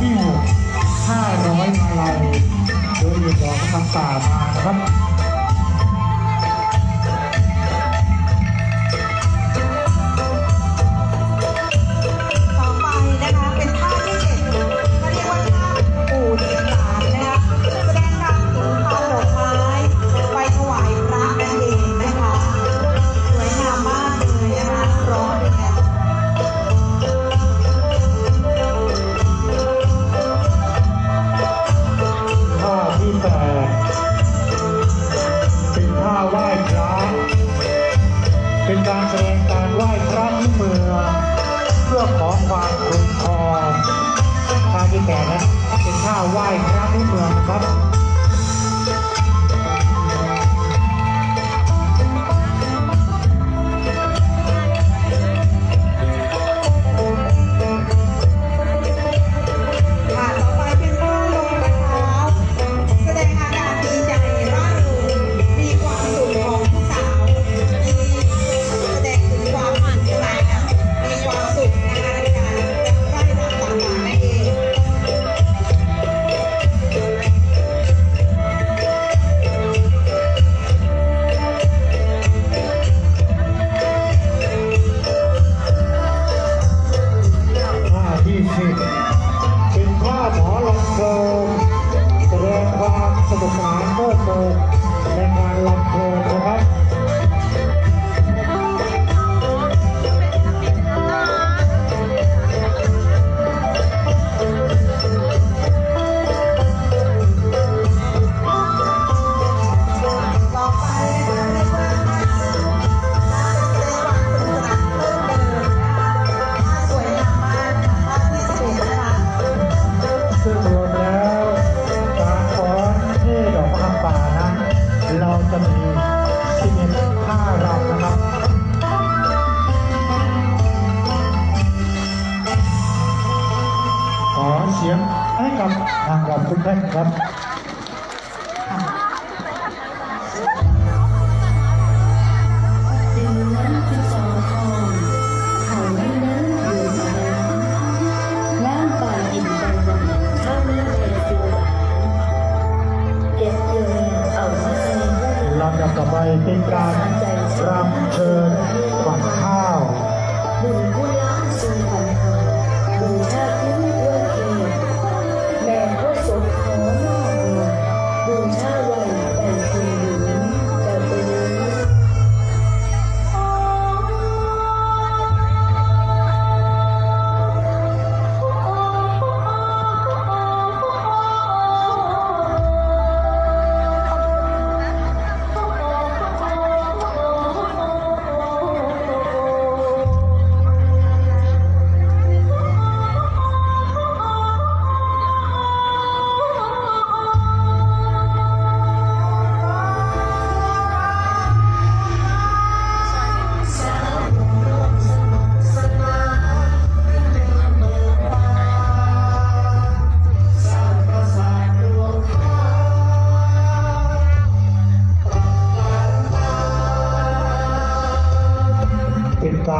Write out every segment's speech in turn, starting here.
ที่หกห้าร้อยมาลัยโดยมีดอกคำป่ามานะครับ เป็นการแสดงการไหว้พระที่เมืองเพื่อขอความคุ้มครองท่าที่แปดนั้นเป็นท่าไหว้พระ สานเพิ่มเติมในการลำโพงนะครับ สียงให้กับทางรำทุกท่านครับดินนั้นคือสองคอนเข บู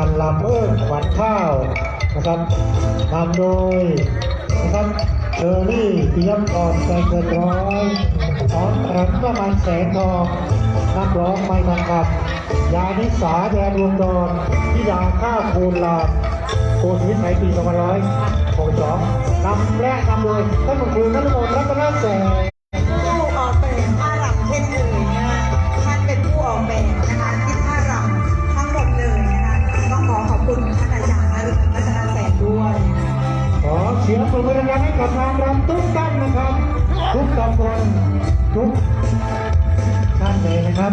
เป็นการลำเอิ้นขวัญข้าวนะครับนำโดยนะครับเชอรี่เตรียมก่อนใจเกินร้อยสอนแผนประมาณแสนทองนักร้องไม่ทองคำยานิสาแดนรวมดอนทิดาข้าโคนลาบโคชีวิตไทยปี2562นำและนำโดยท่านครูนัทมนต์รัตนแสง เสียงปรบมือดังๆให้กับนางรำทุกท่านนะครับ ทุกตำบลทุกท่านเลยนะครับ